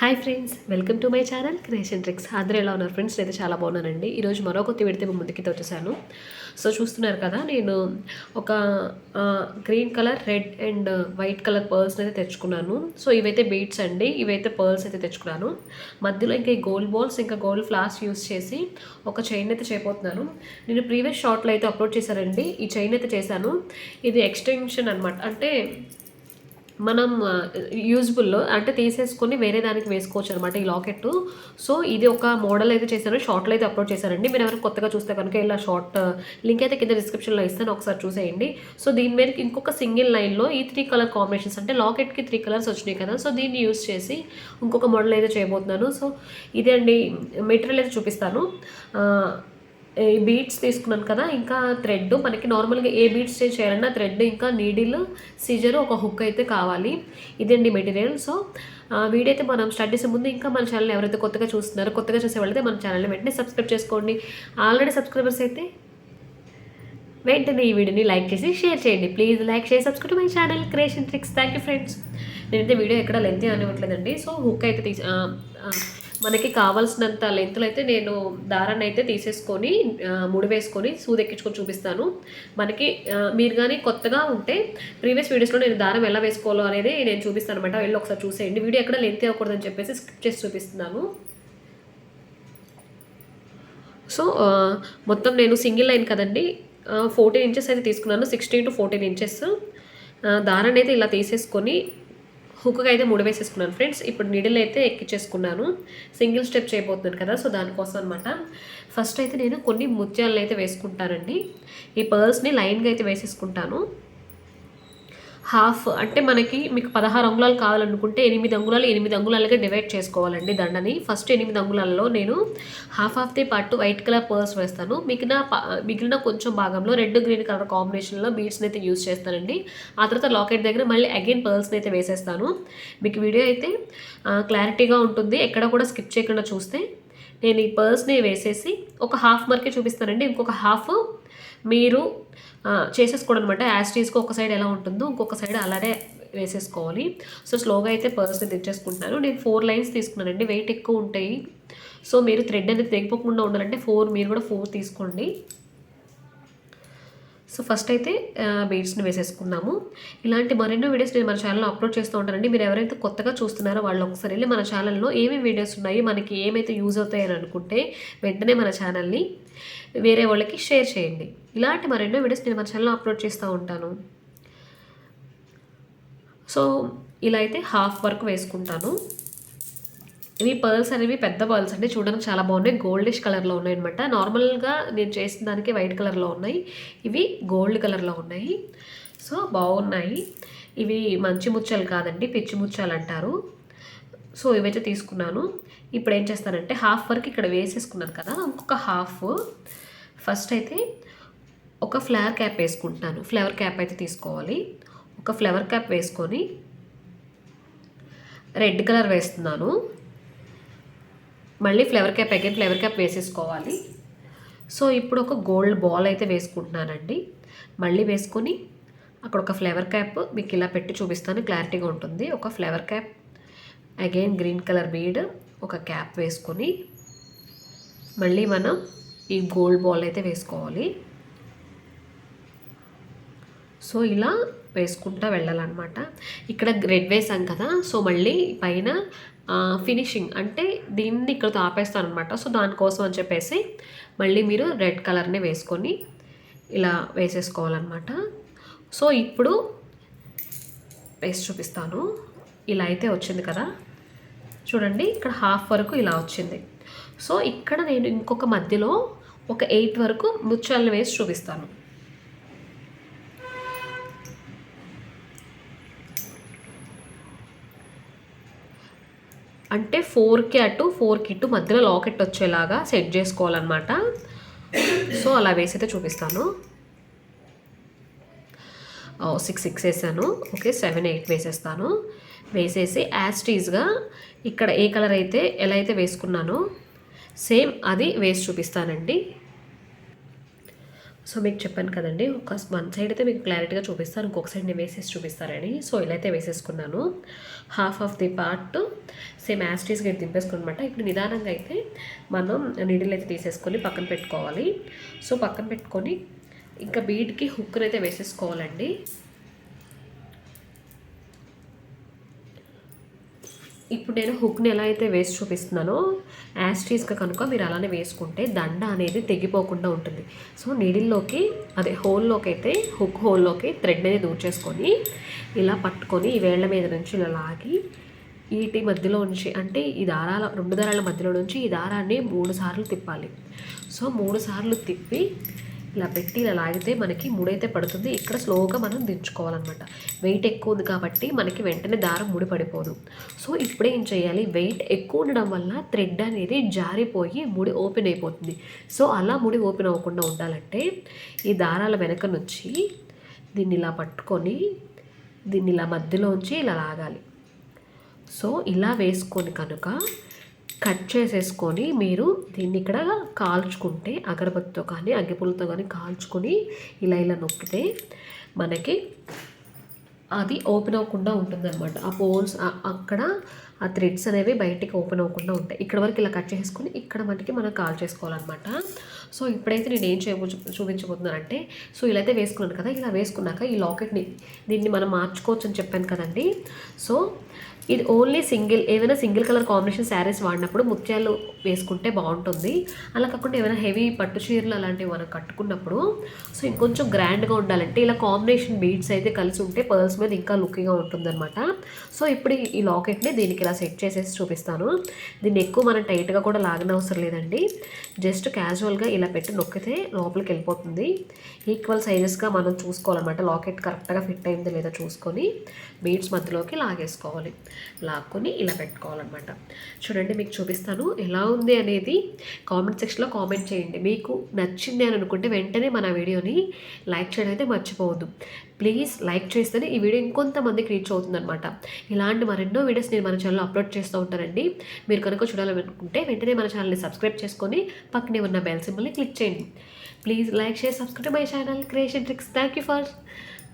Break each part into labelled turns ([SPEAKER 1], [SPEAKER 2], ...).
[SPEAKER 1] Hi friends welcome to my channel creation tricks. అందరూ ఎలా ఉన్నారు ఫ్రెండ్స్? అయితే చాలా బాగున్నానండి. ఈరోజు మరో కొత్త విడితే ముందుకి వచ్చేసాను. సో చూస్తున్నారు కదా నేను ఒక green colour red and white colour pearls అయితే తెచ్చుకున్నాను. సో ఇవైతే బీట్స్ అండి. ఇవైతే పర్ల్స్ అయితే తెచ్చుకున్నాను. మధ్యలో ఇంకా ఈ గోల్డ్ బాల్స్ ఇంకా గోల్డ్ ఫ్లాస్ యూస్ చేసి ఒక చైన్ అయితే చేయబోతున్నాను నేను ప్రీవియస్ షార్ట్లో అయితే అప్లోడ్ చేశానండి. ఈ చైన్ అయితే చేశాను. ఇది ఎక్స్టెన్షన్ అనమాట అంటే మనం యూజ్బుల్లో అంటే తీసేసుకొని వేరే దానికి వేసుకోవచ్చు అనమాట ఈ లాకెట్ సో ఇది ఒక మోడల్ అయితే చేశాను షార్ట్లో అయితే అప్లోడ్ చేశానండి మీరు ఎవరైనా కొత్తగా చూస్తే కనుక ఇలా షార్ట్ లింక్ అయితే కింద డిస్క్రిప్షన్లో ఇస్తాను. ఒకసారి చూసేయండి. సో దీని మీద ఇంకొక సింగిల్ లైన్లో ఈ త్రీ కలర్ కాంబినేషన్స్ అంటే లాకెట్కి త్రీ కలర్స్ వచ్చినాయి కదా. సో దీన్ని యూజ్ చేసి ఇంకొక మోడల్ అయితే చేయబోతున్నాను. సో ఇదే అండి మెటీరియల్ అయితే చూపిస్తాను. ఈ బీడ్స్ తీసుకున్నాను కదా ఇంకా థ్రెడ్ మనకి నార్మల్గా ఏ బీడ్స్ చేయాలన్నా థ్రెడ్ ఇంకా నీడిల్ సీజర్ ఒక హుక్ అయితే కావాలి. ఇదండి మెటీరియల్ సో వీడియో అయితే మనం స్టార్ట్ చేసే ముందు ఇంకా మన ఛానల్ ఎవరైతే కొత్తగా చూస్తున్నారో కొత్తగా చూసే వాళ్ళైతే మన ఛానల్ని వెంటనే సబ్స్క్రైబ్ చేసుకోండి. ఆల్రెడీ సబ్స్క్రైబర్స్ అయితే వెంటనే ఈ వీడియోని లైక్ చేసి షేర్ చేయండి. Please like share subscribe my channel creation tricks thank you friends నేనైతే వీడియో ఎక్కడ లెంత్ అనివ్వట్లేదండి సో హుక్ అయితే తీసి మనకి కావాల్సినంత లెంత్లో అయితే నేను దారాన్ని అయితే తీసేసుకొని ముడివేసుకొని ముడి వేసుకొని సూది ఎక్కించుకొని చూపిస్తాను. మనకి మీరు కానీ కొత్తగా ఉంటే ప్రీవియస్ వీడియోస్లో నేను దారం ఎలా వేసుకోవాలో అనేది నేను చూపిస్తాను అనమాట వెళ్ళి ఒకసారి చూసేయండి. వీడియో ఎక్కడ లెంత్ అవ్వకూడదని చెప్పేసి స్కిప్ చేసి చూపిస్తున్నాను. సో మొత్తం నేను సింగిల్ లైన్ కదండి ఫోర్టీన్ ఇంచెస్ అయితే తీసుకున్నాను. సిక్స్టీన్ టు ఫోర్టీన్ ఇంచెస్ దారాన్ని అయితే ఇలా తీసేసుకొని హుక్కి అయితే ముడి వేసేసుకున్నాను ఫ్రెండ్స్. ఇప్పుడు నిడిల్ అయితే ఎక్కించేసుకున్నాను సింగిల్ స్టెప్ చేయబోతున్నాను కదా సో దానికోసం అనమాట ఫస్ట్ అయితే నేను కొన్ని ముత్యాలను అయితే వేసుకుంటానండి. ఈ పర్ల్స్ని లైన్గా అయితే వేసేసుకుంటాను. హాఫ్ అంటే మనకి మీకు పదహారు అంగుళాలు కావాలనుకుంటే ఎనిమిది అంగుళాలు ఎనిమిది అంగుళాలుగా డివైడ్ చేసుకోవాలండి దండని. ఫస్ట్ ఎనిమిది అంగుళాలలో నేను half of the part white colour pearls వేస్తాను. మిగిలిన మిగిలిన కొంచెం భాగంలో రెడ్ గ్రీన్ కలర్ కాంబినేషన్లో బీడ్స్ని అయితే యూజ్ చేస్తానండి. ఆ తర్వాత లాకెట్ దగ్గర మళ్ళీ అగైన్ పర్ల్స్ని అయితే వేసేస్తాను. మీకు వీడియో అయితే క్లారిటీగా ఉంటుంది. ఎక్కడ కూడా స్కిప్ చేయకుండా చూస్తే నేను ఈ పర్ల్స్ని వేసేసి ఒక హాఫ్ మార్కే చూపిస్తానండి. ఇంకొక హాఫ్ మీరు చేసేసుకోవడం అనమాట యాస్టీస్కి ఒక సైడ్ ఎలా ఉంటుందో ఇంకొక సైడ్ అలానే వేసేసుకోవాలి. సో స్లోగా అయితే పర్స్ని తెచ్చేసుకుంటున్నాను. నేను ఫోర్ లైన్స్ తీసుకున్నానండి. వెయిట్ ఎక్కువ ఉంటాయి. సో మీరు థ్రెడ్ అనేది తెగిపోకుండా ఉండాలంటే ఫోర్ మీరు కూడా ఫోర్ తీసుకోండి. సో ఫస్ట్ అయితే బీడ్స్ని వేసేసుకున్నాము ఇలాంటి మరెన్నో వీడియోస్ నేను మన ఛానల్లో అప్లోడ్ చేస్తూ ఉంటానండి. మీరు ఎవరైతే కొత్తగా చూస్తున్నారో వాళ్ళు ఒకసారి వెళ్ళి మన ఛానల్లో ఏమేమి వీడియోస్ ఉన్నాయి మనకి ఏమైతే యూజ్ అవుతాయని అనుకుంటే వెంటనే మన ఛానల్ని వేరే వాళ్ళకి షేర్ చేయండి. ఇలాంటి మరెన్నో వీడియోస్ నేను మన ఛానల్లో అప్లోడ్ చేస్తూ ఉంటాను. సో ఇలా అయితే హాఫ్ వర్క్ వేసుకుంటాను. ఇవి పర్ల్స్ అనేవి పెద్ద పర్ల్స్ అండి. చూడడానికి చాలా బాగున్నాయి. గోల్డిష్ కలర్లో ఉన్నాయి అనమాట నార్మల్గా నేను చేసిన దానికి వైట్ కలర్లో ఉన్నాయి. ఇవి గోల్డ్ కలర్లో ఉన్నాయి. సో బాగున్నాయి. ఇవి మంచి ముత్యాలు కాదండి. పిచ్చి ముత్యాలు అంటారు. సో ఇవైతే తీసుకున్నాను. ఇప్పుడు ఏం చేస్తానంటే హాఫ్ వరకు ఇక్కడ వేసేసుకున్నాను కదా ఇంకొక హాఫ్. ఫస్ట్ అయితే ఒక ఫ్లవర్ క్యాప్ వేసుకుంటున్నాను. ఫ్లవర్ క్యాప్ అయితే తీసుకోవాలి. ఒక ఫ్లవర్ క్యాప్ వేసుకొని రెడ్ కలర్ వేస్తున్నాను. మళ్ళీ flower cap again flavour cap వేసేసుకోవాలి. సో ఇప్పుడు ఒక గోల్డ్ బాల్ అయితే వేసుకుంటున్నానండి. మళ్ళీ వేసుకొని అక్కడ ఒక ఫ్లేవర్ క్యాప్ మీకు ఇలా పెట్టి చూపిస్తాను. క్లారిటీగా ఉంటుంది. ఒక flower cap again green colour bead ఒక క్యాప్ వేసుకొని మళ్ళీ మనం ఈ గోల్డ్ బాల్ అయితే వేసుకోవాలి. సో ఇలా వేసుకుంటూ వెళ్ళాలన్నమాట. ఇక్కడ రెడ్ వేసాం కదా సో మళ్ళీ పైన ఫినిషింగ్ అంటే దీన్ని ఇక్కడతో ఆపేస్తాను అనమాట సో దానికోసం అని చెప్పేసి మళ్ళీ మీరు రెడ్ కలర్ని వేసుకొని ఇలా వేసేసుకోవాలన్నమాట. సో ఇప్పుడు వేసి చూపిస్తాను. ఇలా అయితే వచ్చింది కదా. చూడండి ఇక్కడ హాఫ్ వరకు ఇలా వచ్చింది. సో ఇక్కడ నేను ఇంకొక మధ్యలో ఒక ఎయిట్ వరకు ముత్యాలను వేసి చూపిస్తాను. అంటే ఫోర్కి అటు ఫోర్కి ఇటు మధ్యలో లాకెట్ వచ్చేలాగా సెట్ చేసుకోవాలన్నమాట. సో అలా వేసైతే చూపిస్తాను. సిక్స్ సిక్స్ వేసాను. ఓకే సెవెన్ ఎయిట్ వేసేస్తాను. వేసేసి యాస్టీజ్గా ఇక్కడ ఏ కలర్ అయితే ఎలా అయితే వేసుకున్నానో సేమ్ అది వేసి చూపిస్తానండి. సో మీకు చెప్పాను కదండి ఒక వన్ సైడ్ అయితే మీకు క్లారిటీగా చూపిస్తాను ఇంకొక సైడ్ నేను వేసేసి చూపిస్తారని. సో ఇలా అయితే వేసేసుకున్నాను. Half of the part same యాస్టీస్గా దింపేసుకున్నమాట. ఇప్పుడు నిదానంగా అయితే మనం నీడిల్ అయితే తీసేసుకొని పక్కన పెట్టుకోవాలి. సో పక్కన పెట్టుకొని ఇంకా బీడ్కి హుక్ని అయితే వేసేసుకోవాలండి. ఇప్పుడు నేను హుక్ని ఎలా అయితే వేసి చూపిస్తున్నానో యాస్టీస్గా కనుక మీరు అలానే వేసుకుంటే దండ అనేది తెగిపోకుండా ఉంటుంది. సో నీడిల్లోకి అదే హోల్లోకి అయితే హుక్ హోల్లోకి థ్రెడ్ అనేది దూర్చేసుకొని ఇలా పట్టుకొని ఈ వేళ్ళ మీద నుంచి ఇలా లాగి ఈటి మధ్యలో నుంచి అంటే ఈ దారాల రెండు దారాల మధ్యలో నుంచి ఈ దారాన్ని మూడు సార్లు తిప్పాలి. సో మూడు సార్లు తిప్పి ఇలా పెట్టి ఇలా లాగితే మనకి ముడైతే పడుతుంది. ఇక్కడ స్లోగా మనం దించుకోవాలన్నమాట. వెయిట్ ఎక్కువ ఉంది కాబట్టి మనకి వెంటనే దారం ముడి పడిపోదు. సో ఇప్పుడే ఏం చేయాలి? వెయిట్ ఎక్కువ ఉండడం వల్ల థ్రెడ్ అనేది జారిపోయి ముడి ఓపెన్ అయిపోతుంది. సో అలా ముడి ఓపెన్ అవ్వకుండా ఉండాలంటే ఈ దారాల వెనక నుంచి దీన్ని ఇలా పట్టుకొని దీన్ని ఇలా మధ్యలోంచి ఇలా లాగాలి. సో ఇలా వేసుకొని కనుక కట్ చేసేసుకొని మీరు దీన్ని ఇక్కడ కాల్చుకుంటే అగరబత్తితో కానీ అగ్గిపుల్లతో కానీ కాల్చుకొని ఇలా ఇలా నొక్కితే మనకి అది ఓపెన్ అవ్వకుండా ఉంటుందన్నమాట. ఆ పోల్స్ అక్కడ ఆ థ్రెడ్స్ అనేవి బయటికి ఓపెన్ అవ్వకుండా ఉంటాయి. ఇక్కడ వరకు ఇలా కట్ చేసుకొని ఇక్కడ మనకి మనం కాల్ చేసుకోవాలన్నమాట. సో ఇప్పుడైతే నేను ఏం చేయబో చూపించబోతున్నానంటే సో ఇలా అయితే వేసుకున్నాను కదా ఇలా వేసుకున్నాక ఈ లాకెట్ని దీన్ని మనం మార్చుకోవచ్చు అని చెప్పాను కదండి. సో ఇది ఓన్లీ సింగిల్ ఏమైనా సింగిల్ కలర్ కాంబినేషన్ శారీస్ వాడినప్పుడు ముత్యాలు వేసుకుంటే బాగుంటుంది. అలా కాకుండా ఏమైనా హెవీ పట్టు చీరలు అలాంటివి మనం కట్టుకున్నప్పుడు సో ఇంకొంచెం గ్రాండ్గా ఉండాలంటే ఇలా కాంబినేషన్ బీడ్స్ అయితే కలిసి ఉంటే పర్స్ మీద ఇంకా లుక్గా ఉంటుందన్నమాట. సో ఇప్పుడు ఈ లాకెట్ని దీనికి ఇలా సెట్ చేసేసి చూపిస్తాను. దీన్ని ఎక్కువ మనం టైట్గా కూడా లాగిన అవసరం లేదండి జస్ట్ క్యాజువల్గా ఇలా పెట్టి నొక్కితే లోపలికి వెళ్ళిపోతుంది. ఈక్వల్ సైజెస్గా మనం చూసుకోవాలన్నమాట. లాకెట్ కరెక్ట్గా ఫిట్ అయిందో లేదో చూసుకొని బీడ్స్ మధ్యలోకి లాగేసుకోవాలి. లాక్కొని ఇలా పెట్టుకోవాలన్నమాట. చూడండి మీకు చూపిస్తాను ఎలా ఉంది అనేది. కామెంట్ సెక్షన్లో కామెంట్ చేయండి. మీకు నచ్చింది అని అనుకుంటే వెంటనే మన వీడియోని లైక్ చేయడం అయితే మర్చిపోవద్దు. ప్లీజ్ లైక్ చేస్తేనే ఈ వీడియో ఇంకొంతమందికి రీచ్ అవుతుందన్నమాట. ఇలాంటి మరెన్నో వీడియోస్ నేను మన ఛానల్లో అప్లోడ్ చేస్తూ ఉంటానండి. మీరు కనుక చూడాలనుకుంటే వెంటనే మన ఛానల్ని సబ్స్క్రైబ్ చేసుకొని పక్కనే ఉన్న బెల్ సింబల్ని క్లిక్ చేయండి. Please like share subscribe my channel. Creation tricks. Thank you for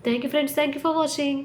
[SPEAKER 1] thank you friends. Thank you for watching.